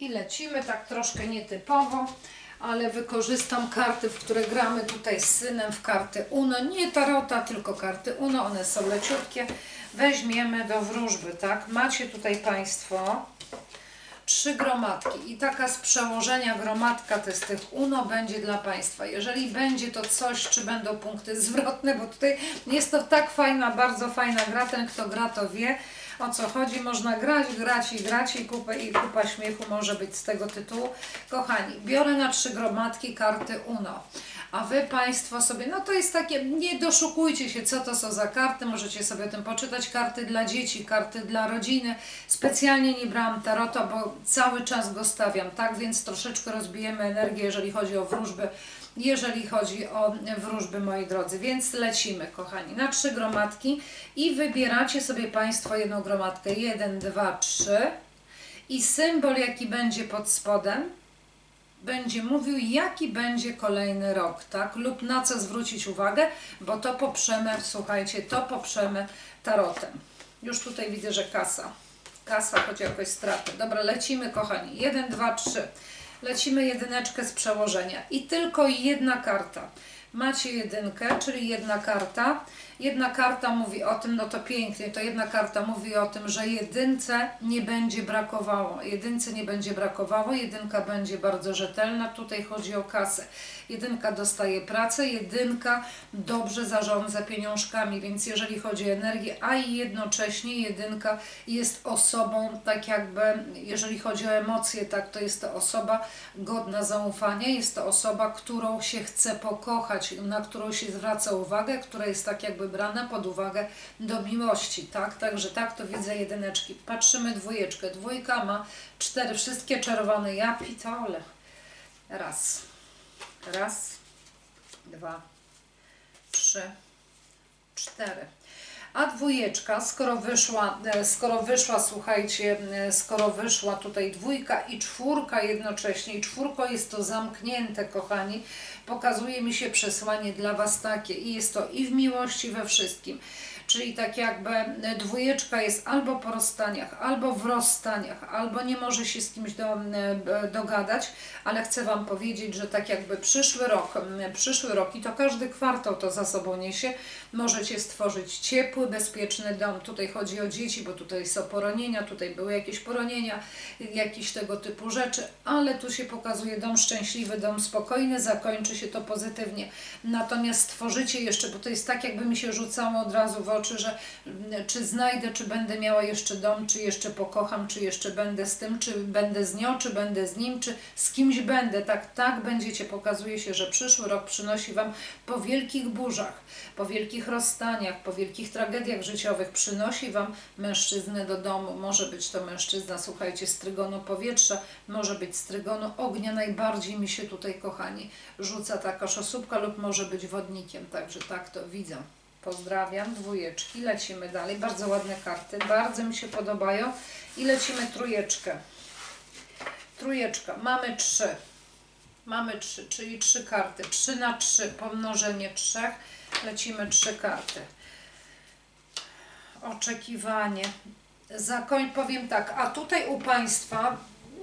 I lecimy tak troszkę nietypowo, ale wykorzystam karty, w które gramy tutaj z synem w karty Uno. Nie tarota, tylko karty Uno, one są leciutkie. Weźmiemy do wróżby, tak? Macie tutaj Państwo trzy gromadki i taka z przełożenia gromadka to tych UNO będzie dla Państwa. Jeżeli będzie to coś, czy będą punkty zwrotne, bo tutaj jest to tak fajna, bardzo fajna gra, ten kto gra to wie o co chodzi, można grać, grać i grać i kupa, i kupa śmiechu może być z tego tytułu. Kochani, biorę na trzy gromadki karty UNO. A wy Państwo sobie, no to jest takie, nie doszukujcie się, co to są za karty, możecie sobie o tym poczytać. Karty dla dzieci, karty dla rodziny. Specjalnie nie brałam tarota, bo cały czas go stawiam, tak? Więc troszeczkę rozbijemy energię, jeżeli chodzi o wróżby, jeżeli chodzi o wróżby, moi drodzy. Więc lecimy, kochani, na trzy gromadki i wybieracie sobie Państwo jedną gromadkę. Jeden, dwa, trzy. I symbol, jaki będzie pod spodem, będzie mówił, jaki będzie kolejny rok, tak? Lub na co zwrócić uwagę, bo to poprzemy, słuchajcie, to poprzemy tarotem. Już tutaj widzę, że kasa. Kasa, choć jakoś straty. Dobra, lecimy, kochani. Jeden, dwa, trzy. Lecimy jedyneczkę z przełożenia. I tylko jedna karta. Macie jedynkę, czyli jedna karta. Jedna karta mówi o tym, no to pięknie, to jedna karta mówi o tym, że jedynce nie będzie brakowało. Jedynce nie będzie brakowało, jedynka będzie bardzo rzetelna. Tutaj chodzi o kasę. Jedynka dostaje pracę, jedynka dobrze zarządza pieniążkami, więc jeżeli chodzi o energię, a jednocześnie jedynka jest osobą, tak jakby, jeżeli chodzi o emocje, tak, to jest to osoba godna zaufania, jest to osoba, którą się chce pokochać, na którą się zwraca uwagę, która jest tak jakby brana pod uwagę do miłości, tak? Także tak to widzę jedyneczki. Patrzymy dwójeczkę. Dwójka ma cztery, wszystkie czerwone. Ja pitole. Raz. Raz. Dwa. Trzy. Cztery. A dwójeczka, skoro wyszła, e, skoro wyszła, słuchajcie, skoro wyszła tutaj dwójka i czwórka jednocześnie, i czwórko jest to zamknięte, kochani, pokazuje mi się przesłanie dla Was takie i jest to i w miłości, we wszystkim. Czyli tak jakby e, dwójeczka jest albo po rozstaniach, albo w rozstaniach, albo nie może się z kimś do, e, dogadać, ale chcę Wam powiedzieć, że tak jakby przyszły rok, przyszły rok i to każdy kwartał to za sobą niesie, możecie stworzyć ciepły, bezpieczny dom. Tutaj chodzi o dzieci, bo tutaj są poronienia, tutaj były jakieś poronienia, jakieś tego typu rzeczy, ale tu się pokazuje dom szczęśliwy, dom spokojny, zakończy się to pozytywnie. Natomiast stworzycie jeszcze, bo to jest tak, jakby mi się rzucało od razu w oczy, że mm, czy znajdę, czy będę miała jeszcze dom, czy jeszcze pokocham, czy jeszcze będę z tym, czy będę z nią, czy będę z nim, czy z kimś będę. Tak, tak będziecie. Pokazuje się, że przyszły rok przynosi Wam po wielkich burzach, po wielkich rozstaniach, po wielkich tragediach życiowych, przynosi Wam mężczyznę do domu. Może być to mężczyzna, słuchajcie, z trygonu powietrza, może być z trygonu ognia. Najbardziej mi się tutaj, kochani, rzuca taka szosóbka lub może być wodnikiem. Także tak to widzę. Pozdrawiam, dwójeczki, lecimy dalej. Bardzo ładne karty, bardzo mi się podobają. I lecimy trójeczkę. Trójeczka, mamy trzy. Mamy trzy, czyli trzy karty. Trzy na trzy, pomnożenie trzech. Lecimy trzy karty. Oczekiwanie. Zakoń, powiem tak, a tutaj u Państwa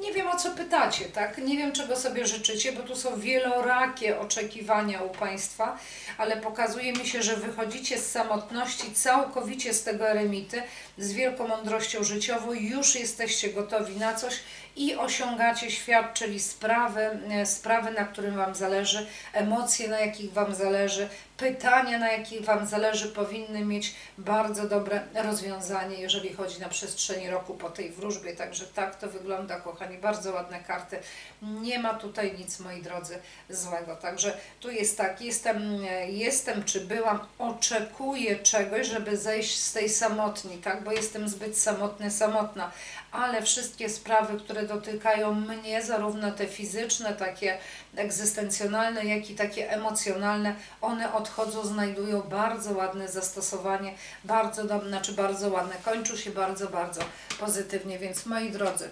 nie wiem o co pytacie, tak? Nie wiem czego sobie życzycie, bo tu są wielorakie oczekiwania u Państwa, ale pokazuje mi się, że wychodzicie z samotności całkowicie z tego eremity, z wielką mądrością życiową, już jesteście gotowi na coś i osiągacie świat, czyli sprawy, e, sprawy, na którym Wam zależy, emocje, na jakich Wam zależy, pytania, na jakich Wam zależy, powinny mieć bardzo dobre rozwiązanie, jeżeli chodzi na przestrzeni roku po tej wróżbie. Także tak to wygląda, kochani. Bardzo ładne karty. Nie ma tutaj nic, moi drodzy, złego. Także tu jest tak, jestem, jestem czy byłam, oczekuję czegoś, żeby zejść z tej samotni, tak? Bo jestem zbyt samotny, samotna. Ale wszystkie sprawy, które dotykają mnie, zarówno te fizyczne, takie egzystencjonalne, jak i takie emocjonalne, one odchodzą, znajdują bardzo ładne zastosowanie, bardzo znaczy bardzo ładne, kończą się bardzo, bardzo pozytywnie, więc moi drodzy,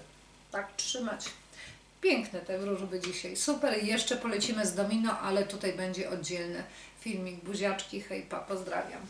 tak trzymać. Piękne te wróżby dzisiaj, super. Jeszcze polecimy z Domino, ale tutaj będzie oddzielny filmik. Buziaczki, hejpa, pozdrawiam.